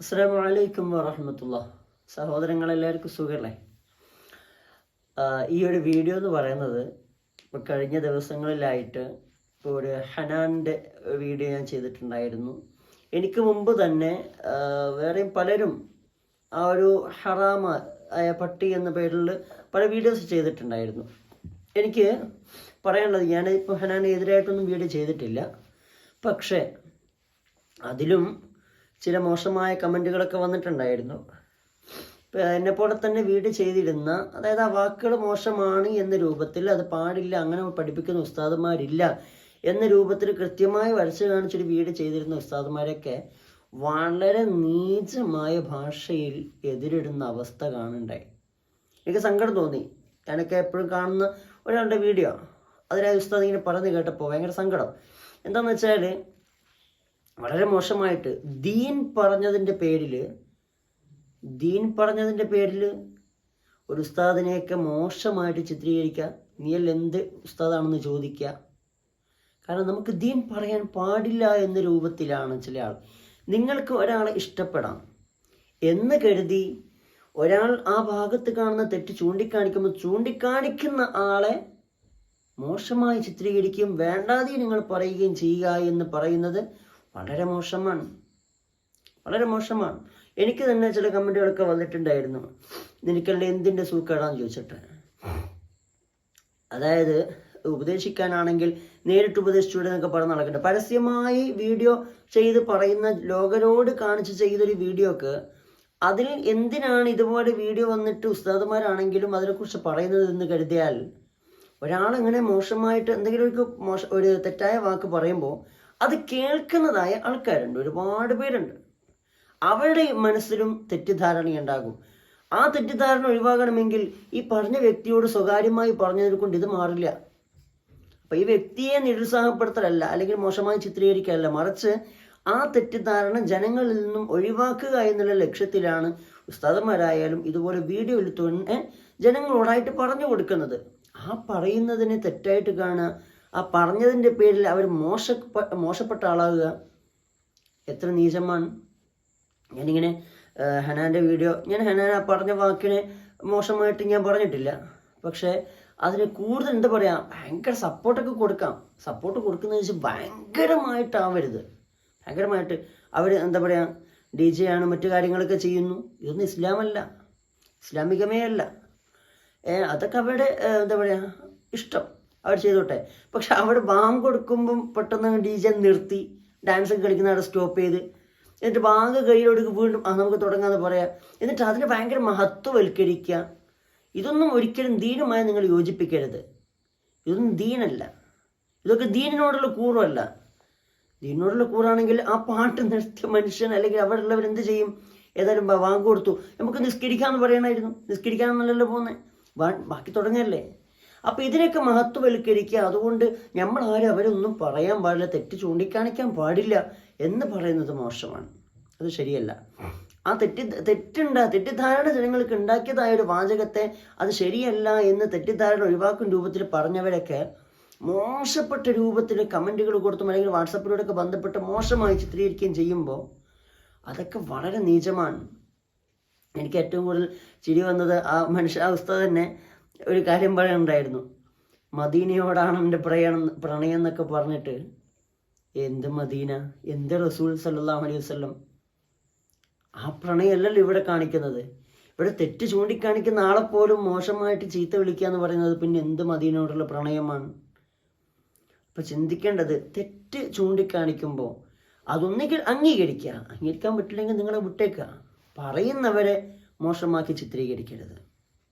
അസ്സാം വലൈക്കും വറഹമത്തുള്ള. സഹോദരങ്ങളെല്ലാവർക്കും സുഖമല്ലേ ഈ ഒരു വീഡിയോ എന്ന് പറയുന്നത് ഇപ്പോൾ കഴിഞ്ഞ ദിവസങ്ങളിലായിട്ട് ഇപ്പോൾ ഒരു ഹനാന്റെ വീഡിയോ ഞാൻ ചെയ്തിട്ടുണ്ടായിരുന്നു. എനിക്ക് മുമ്പ് തന്നെ വേറെയും പലരും ആ ഒരു ഹറാമ ആയ പട്ടി എന്ന പേരിൽ പല വീഡിയോസ് ചെയ്തിട്ടുണ്ടായിരുന്നു. എനിക്ക് പറയാനുള്ളത് ഞാൻ ഇപ്പോൾ ഹനാൻ എതിരായിട്ടൊന്നും വീഡിയോ ചെയ്തിട്ടില്ല. പക്ഷേ അതിലും ചില മോശമായ കമന്റുകളൊക്കെ വന്നിട്ടുണ്ടായിരുന്നു. ഇപ്പം എന്നെപ്പോലെ തന്നെ വീട് ചെയ്തിരുന്ന അതായത് ആ വാക്കുകൾ മോശമാണ് എന്ന രൂപത്തിൽ അത് പാടില്ല അങ്ങനെ പഠിപ്പിക്കുന്ന ഉസ്താദന്മാരില്ല എന്ന രൂപത്തിൽ കൃത്യമായി വരച്ച് കാണിച്ചൊരു വീട് ചെയ്തിരുന്ന ഉസ്താദന്മാരൊക്കെ വളരെ നീചമായ ഭാഷയിൽ എതിരിടുന്ന അവസ്ഥ കാണുണ്ടായി എനിക്ക് സങ്കടം തോന്നി. ഞാനൊക്കെ എപ്പോഴും കാണുന്ന ഒരാളുടെ വീഡിയോ. അതിലെ ഉസ്താദ് ഇങ്ങനെ പറഞ്ഞു കേട്ടപ്പോൾ ഭയങ്കര സങ്കടം. എന്താണെന്ന് വെച്ചാൽ വളരെ മോശമായിട്ട് ദീൻ പറഞ്ഞതിന്റെ പേരിൽ ദീൻ പറഞ്ഞതിന്റെ പേരിൽ ഒരു ഉസ്താദിനെയൊക്കെ മോശമായിട്ട് ചിത്രീകരിക്കുക. നീയല്ല എന്ത് ഉസ്താദാണെന്ന് ചോദിക്കുക. കാരണം നമുക്ക് ദീൻ പറയാൻ പാടില്ല എന്ന രൂപത്തിലാണ് ചില ആൾ. നിങ്ങൾക്ക് ഒരാളെ ഇഷ്ടപ്പെടാം എന്ന് കരുതി ഒരാൾ ആ ഭാഗത്ത് കാണുന്ന തെറ്റ് ചൂണ്ടിക്കാണിക്കുമ്പോൾ ചൂണ്ടിക്കാണിക്കുന്ന ആളെ മോശമായി ചിത്രീകരിക്കുകയും വേണ്ടാതെ നിങ്ങൾ പറയുകയും ചെയ്യുക എന്ന് പറയുന്നത് വളരെ മോശമാണ്. വളരെ മോശമാണ്. എനിക്ക് തന്നെ ചില കമന്റുകളൊക്കെ വന്നിട്ടുണ്ടായിരുന്നു. നിനക്കല്ലേ എന്തിന്റെ സൂക്കേടാന്ന് ചോദിച്ചിട്ട്. അതായത് ഉപദേശിക്കാനാണെങ്കിൽ നേരിട്ട് ഉപദേശിച്ചൂടെ എന്നൊക്കെ പറഞ്ഞ് നടക്കട്ടെ. പരസ്യമായി വീഡിയോ ചെയ്ത് പറയുന്ന ലോകരോട് കാണിച്ച് ചെയ്തൊരു വീഡിയോക്ക് അതിൽ എന്തിനാണ് ഇതുപോലെ വീഡിയോ വന്നിട്ട് ഉസ്താദന്മാരാണെങ്കിലും അതിനെക്കുറിച്ച് പറയുന്നത് എന്ന് കരുതിയാൽ ഒരാളെങ്ങനെ മോശമായിട്ട് എന്തെങ്കിലും ഒരു മോശ ഒരു തെറ്റായ വാക്ക് പറയുമ്പോൾ അത് കേൾക്കുന്നതായ ആൾക്കാരുണ്ട് ഒരുപാട് പേരുണ്ട്. അവരുടെ മനസ്സിലും തെറ്റിദ്ധാരണയുണ്ടാകും ആ തെറ്റിദ്ധാരണ ഒഴിവാകണമെങ്കിൽ ഈ പറഞ്ഞ വ്യക്തിയോട് സ്വകാര്യമായി പറഞ്ഞതിനെ കൊണ്ട് ഇത് മാറില്ല. അപ്പൊ ഈ വ്യക്തിയെ നിരുത്സാഹപ്പെടുത്തലല്ല അല്ലെങ്കിൽ മോശമായി ചിത്രീകരിക്കലല്ല മറിച്ച് ആ തെറ്റിദ്ധാരണ ജനങ്ങളിൽ നിന്നും ഒഴിവാക്കുക എന്നുള്ള ലക്ഷ്യത്തിലാണ് ഉസ്താദന്മാരായാലും ഇതുപോലെ വീഡിയോയിൽ തന്നെ ജനങ്ങളോടായിട്ട് പറഞ്ഞു കൊടുക്കുന്നത്. ആ പറയുന്നതിനെ തെറ്റായിട്ട് കാണുക ആ പറഞ്ഞതിന്റെ പേരിൽ അവർ മോശ മോശപ്പെട്ട ആളാകുക. എത്ര നീചമാണ് ഞാനിങ്ങനെ ഹനാന്റെ വീഡിയോ ഞാൻ ഹനാൻ ആ പറഞ്ഞ വാക്കിനെ മോശമായിട്ട് ഞാൻ പറഞ്ഞിട്ടില്ല. പക്ഷേ അതിന് കൂടുതൽ എന്താ പറയുക ഭയങ്കര സപ്പോർട്ടൊക്കെ കൊടുക്കാം. സപ്പോർട്ട് കൊടുക്കുന്നത് വെച്ചാൽ ഭയങ്കരമായിട്ടാവരുത് ഭയങ്കരമായിട്ട് അവർ എന്താ പറയുക ഡി ജെ ആണ് മറ്റു കാര്യങ്ങളൊക്കെ ചെയ്യുന്നു. ഇതൊന്നും ഇസ്ലാമല്ല. ഇസ്ലാമികമേ അല്ല. അതൊക്കെ അവരുടെ എന്താ പറയുക ഇഷ്ടം. അവർ ചെയ്തോട്ടെ. പക്ഷെ അവിടെ ബാങ്ക് കൊടുക്കുമ്പം പെട്ടെന്ന് ഡി ജെ നിർത്തി. ഡാൻസ് ഒക്കെ കളിക്കുന്ന അവിടെ സ്റ്റോപ്പ് ചെയ്ത്. എന്നിട്ട് ബാങ്ക് കയ്യിലൊടുക്ക് വീണ്ടും ആ നമുക്ക് തുടങ്ങാതെ പറയാം. എന്നിട്ട് അതിന് ഭയങ്കര മഹത്വവൽക്കരിക്കുക ഇതൊന്നും ഒരിക്കലും ദീനുമായി നിങ്ങൾ യോജിപ്പിക്കരുത്. ഇതൊന്നും ദീനല്ല. ഇതൊക്കെ ദീനിനോടുള്ള കൂറല്ല. ദീനിനോടുള്ള കൂറാണെങ്കിൽ ആ പാട്ട് നിർത്തിയ മനുഷ്യൻ അല്ലെങ്കിൽ അവിടെ ഉള്ളവർ എന്ത് ചെയ്യും? ഏതായാലും വാങ്ങ് കൊടുത്തു. നമുക്ക് നിസ്കരിക്കാമെന്ന് പറയണമായിരുന്നു നിസ്കരിക്കാമെന്നല്ലല്ലോ പോകുന്നത് ബാക്കി തുടങ്ങല്ലേ? അപ്പൊ ഇതിനൊക്കെ മഹത്വവൽക്കരിക്കുക. അതുകൊണ്ട് നമ്മൾ ആരും അവരൊന്നും പറയാൻ പാടില്ല തെറ്റ് ചൂണ്ടിക്കാണിക്കാൻ പാടില്ല എന്ന് പറയുന്നത് മോശമാണ്. അത് ശരിയല്ല. ആ തെറ്റി തെറ്റുണ്ട തെറ്റിദ്ധാരണ ജനങ്ങൾക്ക് ഉണ്ടാക്കിയതായ ഒരു വാചകത്തെ അത് ശരിയല്ല എന്ന് തെറ്റിദ്ധാരണ ഒഴിവാക്കും രൂപത്തിൽ പറഞ്ഞവരൊക്കെ മോശപ്പെട്ട രൂപത്തിൽ കമന്റുകൾ കൊടുത്തും അല്ലെങ്കിൽ വാട്സപ്പിലൂടെയൊക്കെ ബന്ധപ്പെട്ട് മോശമായി ചിത്രീകരിക്കുകയും ചെയ്യുമ്പോൾ അതൊക്കെ വളരെ നീചമാണ്. എനിക്ക് ഏറ്റവും കൂടുതൽ ചിരി വന്നത് ആ മനുഷ്യ അവസ്ഥ തന്നെ. ഒരു കാര്യം പറയാനുണ്ടായിരുന്നു മദീനയോടാണ് എന്റെ പ്രയാണം പ്രണയം എന്നൊക്കെ പറഞ്ഞിട്ട് എന്ത് മദീന? എന്ത് റസൂൽ സല്ലല്ലാഹു അലൈഹി വസ്ലം ആ പ്രണയമല്ലല്ലോ ഇവിടെ കാണിക്കുന്നത്. ഇവിടെ തെറ്റ് ചൂണ്ടിക്കാണിക്കുന്ന ആളെ പോലും മോശമായിട്ട് ചീത്ത വിളിക്കുക എന്ന് പറയുന്നത് പിന്നെ എന്ത് മദീനയോടുള്ള പ്രണയമാണ്? അപ്പൊ ചിന്തിക്കേണ്ടത് തെറ്റ് ചൂണ്ടിക്കാണിക്കുമ്പോൾ അതൊന്നുകിൽ അംഗീകരിക്കുക. അംഗീകരിക്കാൻ പറ്റില്ലെങ്കിൽ നിങ്ങളെ വിട്ടേക്കുക. പറയുന്നവരെ മോശമാക്കി ചിത്രീകരിക്കരുത്.